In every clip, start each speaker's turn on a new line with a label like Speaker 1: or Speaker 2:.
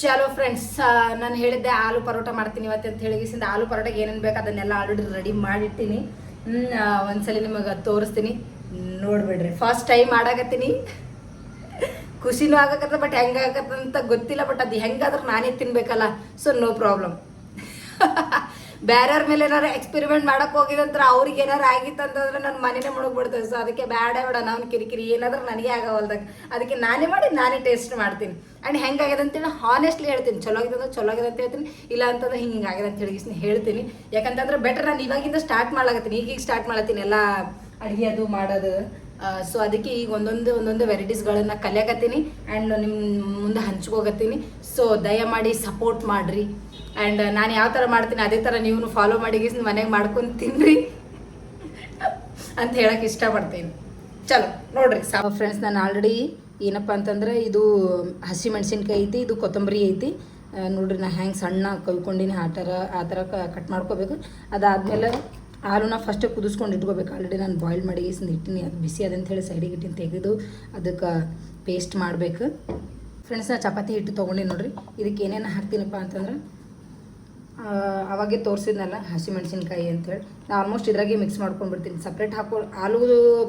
Speaker 1: ಚಲೋ ಫ್ರೆಂಡ್ಸ್ ನಾನು ಹೇಳಿದ್ದೆ ಆಲೂ ಪರೋಟ ಮಾಡ್ತೀನಿ ಇವತ್ತು ಅಂತ ಹೇಳಿಗಿಸಿಂದ ಆಲೂ ಪರೋಟಗೆ ಏನೇನು ಬೇಕು ಅದನ್ನೆಲ್ಲ ಆಲ್ರೆಡಿ ರೆಡಿ ಮಾಡಿಟ್ಟಿನಿ. ಒಂದ್ಸಲಿ ನಿಮಗೆ ತೋರಿಸ್ತೀನಿ. ನೋಡ್ಬಿಡ್ರಿ ಫಸ್ಟ್ ಟೈಮ್ ಮಾಡಾಕತ್ತೀನಿ. ಖುಷಿನೂ ಆಗಕತ್ತ ಬಟ್ ಹೆಂಗಾಗತ್ತಂತ ಗೊತ್ತಿಲ್ಲ ಬಟ್ ಅದು ಹೆಂಗಾದ್ರೂ ನಾನೇ ತಿನ್ಬೇಕಲ್ಲ ಸೊ ನೋ ಪ್ರಾಬ್ಲಮ್ ಬೇರೆಯವ್ರ ಮೇಲೆ ಏನಾರು ಎಕ್ಸ್ಪೆರಿಮೆಂಟ್ ಮಾಡಕ್ ಹೋಗಿದಂತ್ರ ಅವ್ರಿಗೆ ಏನಾರು ಆಗಿತ್ತು ಅಂತಂದ್ರೆ ನನ್ನ ಮನೆನೇ ಮುಳುಗ್ಬಿಡ್ತದೆ. ಸೊ ಅದಕ್ಕೆ ಬೇಡ ಬೇಡ ನಾನು ಕಿರಿಕಿರಿ, ಏನಾದ್ರೂ ನನಗೆ ಆಗವಲ್ದಾಗ ಅದಕ್ಕೆ ನಾನೇ ಮಾಡಿ, ನಾನೇ ಟೇಸ್ಟ್ ಮಾಡ್ತೀನಿ. ಆ್ಯಂಡ್ ಹೆಂಗಾಗಿದೆ ಅಂತೇಳಿ ಹಾನೆಸ್ಟ್ಲಿ ಹೇಳ್ತೀನಿ. ಚಲೋ ಆಗಿದೆ ಚಲೋ ಆಗಿದೆ ಅಂತ ಹೇಳ್ತೀನಿ. ಇಲ್ಲ ಅಂತಂದ್ರೆ ಹಿಂಗೆ ಹಿಂಗೆ ಆಗಿದೆ ಅಂತ ಹೇಳಿ ಹೇಳ್ತೀನಿ. ಯಾಕಂತಂದ್ರೆ ಬೆಟರ್ ನಾನು ಇವಾಗಿಂದ ಸ್ಟಾರ್ಟ್ ಮಾಡ್ಲಾಕತ್ತೀನಿ. ಈಗೀಗ ಸ್ಟಾರ್ಟ್ ಮಾಡತ್ತೀನಿ ಎಲ್ಲ ಅಡುಗೆ ಅದು ಮಾಡೋದು. ಸೊ ಅದಕ್ಕೆ ಈಗ ಒಂದೊಂದು ಒಂದೊಂದು ವೆರೈಟೀಸ್ಗಳನ್ನು ಕಲಿಯಾಕತ್ತೀನಿ. ಆ್ಯಂಡ್ ನಿಮ್ಮ ಮುಂದೆ ಹಂಚ್ಕೋಗತ್ತೀನಿ. ಸೊ ದಯಮಾಡಿ ಸಪೋರ್ಟ್ ಮಾಡಿರಿ. ಆ್ಯಂಡ್ ನಾನು ಯಾವ ಥರ ಮಾಡ್ತೀನಿ ಅದೇ ಥರ ನೀವು ಫಾಲೋ ಮಾಡಿ ಮನೆಗೆ ಮಾಡ್ಕೊಂಡು ತಿನ್ರಿ ಅಂತ ಹೇಳಕ್ಕೆ ಇಷ್ಟಪಡ್ತೀನಿ. ಚಲೋ, ನೋಡ್ರಿ. ಫ್ರೆಂಡ್ಸ್ ನಾನು ಆಲ್ರೆಡಿ ಏನಪ್ಪ ಅಂತಂದ್ರೆ ಇದು ಹಸಿ ಮೆಣಸಿನ್ಕಾಯಿ ಐತಿ, ಇದು ಕೊತ್ತಂಬರಿ ಐತಿ. ನೋಡ್ರಿ, ನಾ ಹೆಂಗೆ ಸಣ್ಣ ಕಲ್ಕೊಂಡಿನಿ ಆ ಥರ ಆ ಥರ ಕಟ್ ಮಾಡ್ಕೋಬೇಕು. ಅದಾದಮೇಲೆ ಹಾಲುನ ಫಸ್ಟ್ ಕುದಿಸ್ಕೊಂಡು ಇಟ್ಕೋಬೇಕು. ಆಲ್ರೆಡಿ ನಾನು ಬಾಯ್ಲ್ ಮಾಡಿ ಇಟ್ಟಿನಿ. ಅದು ಬಿಸಿ ಅದಂತ ಹೇಳಿ ಸೈಡಿಗೆ ಇಟ್ಟಿನಿ, ತೆಗೆದು ಅದಕ್ಕೆ ಪೇಸ್ಟ್ ಮಾಡಬೇಕು. ಫ್ರೆಂಡ್ಸ್ ನಾ ಚಪಾತಿ ಹಿಟ್ಟು ತೊಗೊಂಡಿನಿ ನೋಡ್ರಿ. ಇದಕ್ಕೆ ಏನೇನು ಹಾಕ್ತೀನಪ್ಪ ಅಂತಂದ್ರೆ ಅವಾಗೆ ತೋರಿಸಿದ್ನಲ್ಲ ಹಸಿಮೆಣಸಿನ್ಕಾಯಿ ಅಂತೇಳಿ. ನಾ ಆಲ್ಮೋಸ್ಟ್ ಇದ್ರಾಗೆ ಮಿಕ್ಸ್ ಮಾಡ್ಕೊಂಡು ಬಿಡ್ತೀನಿ ಸಪ್ರೇಟ್ ಹಾಕೊಂಡು ಆಲೂ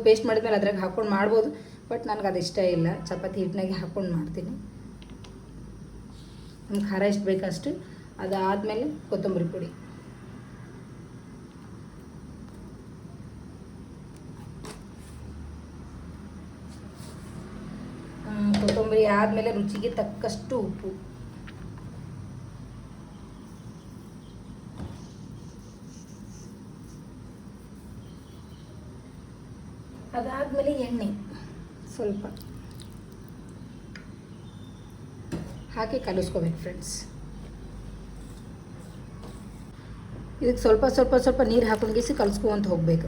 Speaker 1: ಪೇಸ್ಟ್ ಮಾಡಿದ್ಮೇಲೆ ಅದ್ರಾಗ ಹಾಕೊಂಡು ಮಾಡ್ಬೋದು. ಬಟ್ ನನಗೆ ಅದು ಇಷ್ಟ ಇಲ್ಲ. ಚಪಾತಿ ಹಿಟ್ಟಿನಾಗೆ ಹಾಕೊಂಡು ಮಾಡ್ತೀನಿ. ನಮ್ಗೆ ಖಾರ ಎಷ್ಟು ಬೇಕಷ್ಟು ಅದಾದಮೇಲೆ ಕೊತ್ತಂಬರಿ ಪುಡಿ. ಕೊತ್ತಂಬರಿ ಆದಮೇಲೆ ರುಚಿಗೆ ತಕ್ಕಷ್ಟು ಉಪ್ಪು. ಅದಾದಮೇಲೆ ಎಣ್ಣೆ. ಸ್ವಲ್ಪ. ಹಾಕಿ ಕಲಿಸ್ಕೋಬೇಕು ಫ್ರೆಂಡ್ಸ್ ಇದಕ್ಕೆ ಸ್ವಲ್ಪ ಸ್ವಲ್ಪ ಸ್ವಲ್ಪ ನೀರು ಹಾಕೊಂಡ್ಗಿಸಿ ಕಲಿಸ್ಕೊಂತ ಹೋಗ್ಬೇಕು.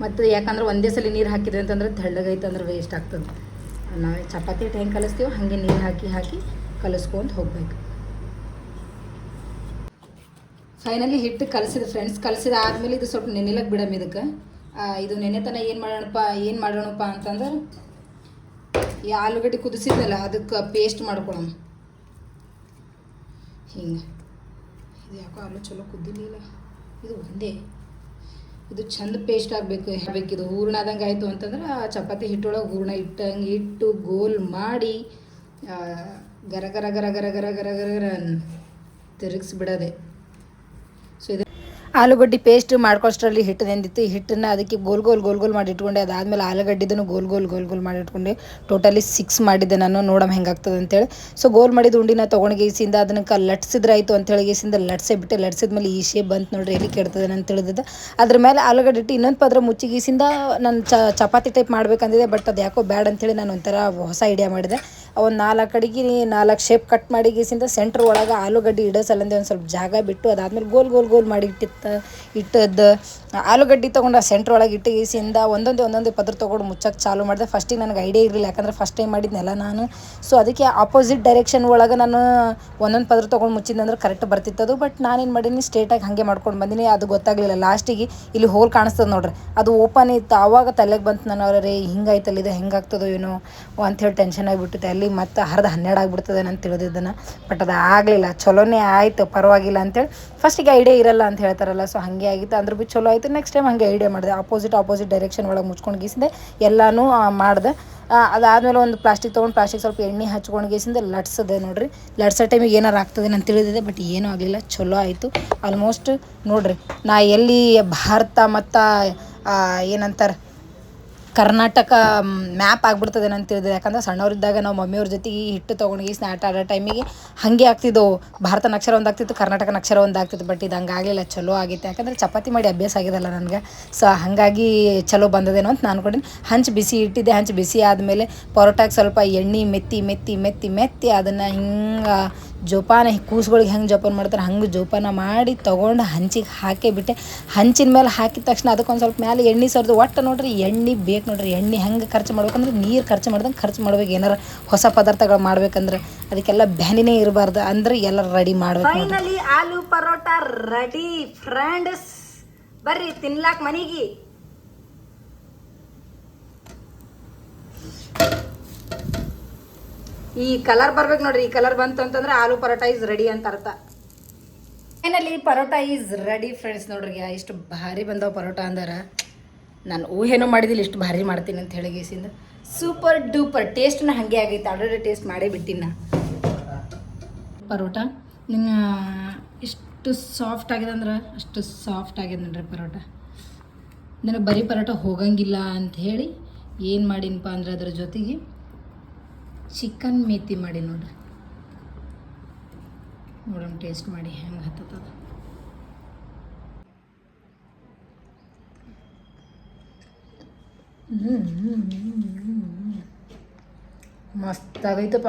Speaker 1: ಮತ್ತು ಯಾಕಂದ್ರೆ ಒಂದೇ ಸಲ ನೀರು ಹಾಕಿದ್ರೆ ಅಂತಂದ್ರೆ ತೆಳ್ಳಗೈತೆ ಅಂದ್ರೆ ವೇಸ್ಟ್ ಆಗ್ತದೆ. ನಾವು ಚಪಾತಿ ಹೆಂಗೆ ಕಲಿಸ್ತೀವೋ ಹಾಗೆ ನೀರು ಹಾಕಿ ಹಾಕಿ ಕಲಿಸ್ಕೊಂತ ಹೋಗ್ಬೇಕು. ಫೈನಲಿ ಹಿಟ್ಟು ಕಲಸಿದೆ ಫ್ರೆಂಡ್ಸ್ ಕಲಸಿದ ಆದಮೇಲೆ ಇದು ಸ್ವಲ್ಪ ನೆನೆಲಕ್ಕೆ ಬಿಡಮ್ ಇದಕ್ಕೆ. ಇದು ನೆನೆತನ ಏನು ಮಾಡೋಣಪ್ಪ ಏನು ಮಾಡೋಣಪ್ಪ ಅಂತಂದ್ರೆ ಈ ಆಲೂಗಡ್ಡೆ ಕುದಿಸಿದ್ನಲ್ಲ, ಅದಕ್ಕೆ ಪೇಸ್ಟ್ ಮಾಡ್ಕೊಳಣ ಹಿಂಗೆ. ಇದು ಯಾಕೋ ಆಲೂ ಚಲೋ ಕುದ್ದಿಲಿಲ್ಲ ಇದು ಒಂದೇ. ಇದು ಚಂದ ಪೇಸ್ಟ್ ಆಗಬೇಕು ಇದು ಹೂರ್ಣ ಆದಂಗೆ ಆಯಿತು ಅಂತಂದ್ರೆ ಚಪಾತಿ ಹಿಟ್ಟೊಳಗೆ ಹೂರ್ಣ ಇಟ್ಟಂಗೆ ಇಟ್ಟು ಗೋಲ್ ಮಾಡಿ ಗರ ಗರ ಗರ ಗರ ಗರ ಗರ ಗರ ತಿರುಗಿಸ್ಬಿಡದೆ ಆಲೂಗಡ್ಡೆ ಪೇಸ್ಟ್ ಮಾಡ್ಕೊಷ್ಟರಲ್ಲಿ ಹಿಟ್ಟು ನೆಂದಿತ್ತು ಈ ಹಿಟ್ಟನ್ನು ಅದಕ್ಕೆ ಗೋಲ್ ಗೋಲ್ ಗೋಲ್ ಗೋಲ್ ಮಾಡಿ ಇಟ್ಕೊಂಡೆ. ಅದಾದಮೇಲೆ ಆಲೂಗಡ್ಡೆದನ್ನು ಗೋಲ್ ಗೋಲ್ ಗೋಲ್ ಗೋಲ್ ಮಾಡಿ ಇಟ್ಕೊಂಡೆ. ಟೋಟಲಿ ಸಿಕ್ಸ್ ಮಾಡಿದ್ದೆ ನಾನು. ನೋಡಮ್ ಹೆಂಗಾಗ್ತದೆ ಅಂತೇಳಿ. ಸೊ ಗೋಲ್ ಮಾಡಿದ ಉಂಡಿನ ತೊಗೊಂಡು ಗೀಸಿಂದ ಅದನ್ನ ಆಯಿತು ಅಂತೇಳಿ ಗೀಸಿಂದ ಲಟ್ಸೇ ಬಿಟ್ಟೆ. ಲಟ್ಸಿದ್ಮೇಲೆ ಈ ಶೇಪ್ ಬಂತು ನೋಡ್ರಿ ಎಲ್ಲಿ ಕೆಡ್ತದೆ ಅಂತ ತಿಳಿದಿದ್ದೆ ಅದ್ರ ಮೇಲೆ ಆಲೂಗಡ್ಡೆ ಇಟ್ಟು ಇನ್ನೊಂದು ಪದ್ರ ಮುಚ್ಚಿಗೀಸಿಂದ ನಾನು ಚಪಾತಿ ಟೈಪ್ ಮಾಡ್ಬೇಕಂದಿದೆ ಬಟ್ ಅದು ಯಾಕೋ ಬ್ಯಾಡ್ ಅಂತೇಳಿ ನಾನು ಒಂಥರ ಹೊಸ ಐಡಿಯಾ ಮಾಡಿದೆ. ಒಂದು ನಾಲ್ಕು ಅಡಿಗೆ, ನಾಲ್ಕು ಶೇಪ್ ಕಟ್ ಮಾಡಿ ಗೀಸಿಂದ ಸೆಂಟ್ರ್ ಒಳಗೆ ಆಲೂಗಡ್ಡೆ ಇಡೋ ಸಲಂದೆ ಒಂದು ಸ್ವಲ್ಪ ಜಾಗ ಬಿಟ್ಟು ಅದಾದ್ಮೇಲೆ ಗೋಲ್ ಗೋಲ್ ಗೋಲ್ ಮಾಡಿ ಇಟ್ಟಿತ್ತ, ಇಟ್ಟದ್ದು. ಆಲೂಗಡ್ಡೆ ತೊಗೊಂಡು ಆ ಸೆಂಟ್ರ್ ಒಳಗೆ ಇಟ್ಟು ಗೀಸಿಂದ ಒಂದೊಂದು, ಒಂದೊಂದೇ ಪದ್ರ ತೊಗೊಂಡು ಮುಚ್ಚಕ್ಕೆ ಚಾಲು ಮಾಡಿದೆ. ಫಸ್ಟಿಗೆ ನನಗೆ ಐಡಿಯಾ ಇರಲಿಲ್ಲ, ಯಾಕಂದ್ರೆ ಫಸ್ಟ್ ಟೈಮ್ ಮಾಡಿದ್ನೆಲ್ಲ ನಾನು. ಸೊ ಅದಕ್ಕೆ ಆಪೋಸಿಟ್ ಡೈರೆಕ್ಷನ್ ಒಳಗೆ ನಾನು ಒಂದೊಂದು ಪದ್ರ ತೊಗೊಂಡು ಮುಚ್ಚಿದ್ನಂದ್ರೆ ಕರೆಕ್ಟ್ ಬರ್ತಿತ್ತದು ಬಟ್ ನಾನೇನು ಮಾಡೀನಿ ಸ್ಟ್ರೇಟಾಗಿ ಹಾಗೆ ಮಾಡ್ಕೊಂಡು ಬಂದೀನಿ. ಅದು ಗೊತ್ತಾಗಲಿಲ್ಲ. ಲಾಸ್ಟಿಗೆ ಇಲ್ಲಿ ಹೋಲ್ ಕಾಣಿಸ್ತದೆ ನೋಡ್ರಿ. ಅದು ಓಪನ್ ಇತ್ತು. ಆವಾಗ ತಲೆಗೆ ಬಂತು ನಾನು ಅವ್ರೆ ಹಿಂಗಾಯ್ತಲ್ಲ, ಇದು ಹೆಂಗಾಗ್ತದೋ ಏನೋ? ಅಂಥೇಳಿ ಟೆನ್ಷನ್ ಆಗಿಬಿಟ್ಟಿದೆ ಅಲ್ಲಿ ಮತ್ತೆ ಅರ್ಧ ಹನ್ನೆರಡು ಆಗಿಬಿಡ್ತದೆ ನಾನು ತಿಳಿದಿದ್ದನ ಬಟ್ ಅದು ಆಗಲಿಲ್ಲ. ಚಲೋನೇ ಆಯಿತು, ಪರವಾಗಿಲ್ಲ ಅಂತೇಳಿ. ಫಸ್ಟಿಗೆ ಐಡಿಯಾ ಇರಲ್ಲ ಅಂತ ಹೇಳ್ತಾರಲ್ಲ ಸೊ ಹಾಗೆ ಆಗಿತ್ತು. ಅಂದ್ರೆ ಭೀ ಚಲೋ ಆಯಿತು. ನೆಕ್ಸ್ಟ್ ಟೈಮ್ ಹಾಗೆ ಐಡಿಯಾ ಮಾಡಿದೆ. ಆಪೋಸಿಟ್ ಆಪೋಸಿಟ್ ಡೈರೆಕ್ಷನ್ ಒಳಗೆ ಮುಚ್ಕೊಂಡು ಗೀಸಿದೆ. ಎಲ್ಲನೂ ಮಾಡಿದೆ. ಅದಾದಮೇಲೆ ಒಂದು ಪ್ಲಾಸ್ಟಿಕ್ ತೊಗೊಂಡು ಪ್ಲಾಸ್ಟಿಕ್ ಸ್ವಲ್ಪ ಎಣ್ಣೆ ಹಚ್ಕೊಂಡು ಗೀಸಿಂದ. ಲಟ್ಸದೆ ನೋಡ್ರಿ. ಲಟ್ಸೋ ಟೈಮಿಗೆ ಏನಾರು ಆಗ್ತದೆ ನಾನು ತಿಳಿದಿದೆ ಬಟ್ ಏನೂ ಆಗಲಿಲ್ಲ. ಚಲೋ ಆಯಿತು. ಆಲ್ಮೋಸ್ಟ್ ನೋಡ್ರಿ, ನಾ ಎಲ್ಲಿ ಭಾರತ ಮತ್ತು ಏನಂತಾರೆ ಕರ್ನಾಟಕ ಮ್ಯಾಪ್ ಆಗ್ಬಿಡ್ತದೆ ಅಂತ ತಿಳಿದ್ರೆ ಯಾಕಂದ್ರೆ ಸಣ್ಣವರಿದ್ದಾಗ ನಾವು ಮಮ್ಮಿಯವ್ರ ಜೊತೆಗೆ ಹಿಟ್ಟು ತೊಗೊಂಡು ಸ್ನಾಟ್ ಆಡೋ ಟೈಮಿಗೆ ಹಾಗೆ ಆಗ್ತಿದ್ದವು ಭಾರತ ನಕ್ಷರ ಒಂದಾಗ್ತಿತ್ತು ಕರ್ನಾಟಕ ನಕ್ಷರ ಒಂದು ಆಗ್ತಿತ್ತು ಬಟ್ ಇದು ಹಂಗಾಗಲಿಲ್ಲ ಚಲೋ ಆಗಿತ್ತು. ಯಾಕಂದ್ರೆ ಚಪಾತಿ ಮಾಡಿ ಅಭ್ಯಾಸ ಆಗಿದಲ್ಲ ನನಗೆ. ಸೊ ಹಾಗಾಗಿ ಚಲೋ ಬಂದದೇನೋ ಅಂತ ನಾನು ಅನ್ಕೊಂಡಿನಿ. ಹಂಚು ಬಿಸಿ ಇಟ್ಟಿದ್ದೆ, ಹಂಚು ಬಿಸಿ ಆದಮೇಲೆ ಪರೋಟಾಗೆ ಸ್ವಲ್ಪ ಎಣ್ಣೆ ಮೆತ್ತಿ ಮೆತ್ತಿ ಮೆತ್ತಿ ಮೆತ್ತಿ ಅದನ್ನು ಹಿಂಗೆ ಜೋಪಾನ, ಕೂಸುಗಳಿಗೆ ಹೆಂಗೆ ಜೋಪಾನ ಮಾಡ್ತಾರೆ, ಹಂಗೆ ಜೋಪಾನ ಮಾಡಿ ತೊಗೊಂಡು ಹಂಚಿಗೆ ಹಾಕೇ ಬಿಟ್ಟೆ. ಹಂಚಿನ ಮೇಲೆ ಹಾಕಿದ ತಕ್ಷಣ ಅದಕ್ಕೊಂದು ಸ್ವಲ್ಪ ಮೇಲೆ ಎಣ್ಣೆ ಸರಿದು. ಒಟ್ಟು ನೋಡ್ರಿ, ಎಣ್ಣೆ ಬೇಕು ನೋಡ್ರಿ ಎಣ್ಣೆ ಹೆಂಗೆ ಖರ್ಚು ಮಾಡ್ಬೇಕಂದ್ರೆ ನೀರು ಖರ್ಚು ಮಾಡ್ದಂಗೆ ಖರ್ಚು ಮಾಡ್ಬೇಕು. ಏನಾರ ಹೊಸ ಪದಾರ್ಥಗಳು ಮಾಡ್ಬೇಕಂದ್ರೆ ಅದಕ್ಕೆಲ್ಲ ಬ್ಯಾನಿನೇ ಇರಬಾರ್ದು. ಅಂದ್ರೆ ಎಲ್ಲ ರೆಡಿ ಮಾಡ್ಬೇಕು finally aloo paratha ready friends ಬರ್ರಿ ತಿನ್ಲಾಕ್ ಮನೆಗೆ. ಈ ಕಲರ್ ಬರ್ಬೇಕು ನೋಡ್ರಿ ಈ ಕಲರ್ ಬಂತು ಅಂತಂದ್ರೆ ಆಲೂ ಪರೋಟ ಇಸ್ ರೆಡಿ ಅಂತ ಅರ್ಥ. Finally parotta is ready friends ನೋಡ್ರಿ ಎಷ್ಟು ಭಾರಿ ಬಂದವ ಪರೋಟ ಅಂದಾರ. ನಾನು ಊಹೆನೂ ಮಾಡಿದಿಲ್ಲ, ಇಷ್ಟು ಭಾರಿ ಮಾಡ್ತೀನಿ ಅಂತ ಹೇಳಿ ಗೀಸಿಂದ. ಸೂಪರ್ ಡೂಪರ್ ಟೇಸ್ಟ್ನ ಹಾಗೆ ಆಗೈತೆ, ಆಲ್ರೆಡಿ ಟೇಸ್ಟ್ ಮಾಡೇ ಬಿಟ್ಟಿನ. ಪರೋಟ, ನಿನ್ನ ಇಷ್ಟು ಸಾಫ್ಟ್ ಆಗಿದೆ ಅಂದ್ರೆ ಅಷ್ಟು ಸಾಫ್ಟ್ ಆಗಿದೆ ನೋಡ್ರಿ ಪರೋಟ. ನನಗೆ ಬರೀ ಪರೋಟ ಹೋಗಂಗಿಲ್ಲ ಅಂತ ಹೇಳಿ ಏನು ಮಾಡಿನಪ್ಪ ಅಂದ್ರೆ ಅದರ ಜೊತೆಗೆ ಚಿಕನ್ ಮೇತಿ ಮಾಡಿ ನೋಡ್ರಿ. ನೋಡೋಣ ಟೇಸ್ಟ್ ಮಾಡಿ ಹೆಂಗೆ ಹತ್ತದ ಮಸ್ತ್ ಆಗೈತಪ್ಪ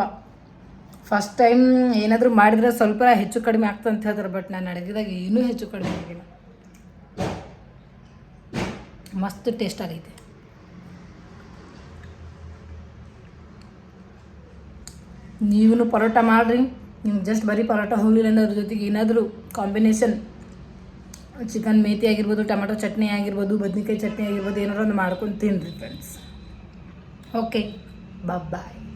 Speaker 1: ಫಸ್ಟ್ ಟೈಮ್ ಏನಾದರೂ ಮಾಡಿದ್ರೆ ಸ್ವಲ್ಪ ಹೆಚ್ಚು ಕಡಿಮೆ ಆಗ್ತದೆ ಅಂತ ಹೇಳ್ತಾರೆ ಬಟ್ ನಾನು ಅಡುಗೆದಾಗ ಏನೂ ಹೆಚ್ಚು ಕಡಿಮೆ ಆಗಿಲ್ಲ. ಮಸ್ತ್ ಟೇಸ್ಟ್ ಆಗೈತೆ. ನೀವು ಪರೋಟ ಮಾಡಿರಿ. ನಿಮ್ಗೆ ಜಸ್ಟ್ ಬರೀ ಪರೋಟ ಹೋಗಲಿಲ್ಲ ಅದ್ರ ಜೊತೆಗೆ ಏನಾದರೂ ಕಾಂಬಿನೇಷನ್ ಚಿಕನ್ ಮೇತಿ ಆಗಿರ್ಬೋದು, ಟೊಮೆಟೊ ಚಟ್ನಿ ಆಗಿರ್ಬೋದು, ಬದ್ನಿಕಾಯಿ ಚಟ್ನಿ ಆಗಿರ್ಬೋದು, ಏನಾದ್ರು ಒಂದು ಮಾಡ್ಕೊಂಡು ತಿನ್ನಿರಿ ಫ್ರೆಂಡ್ಸ್ ಓಕೆ ಬಾಯ್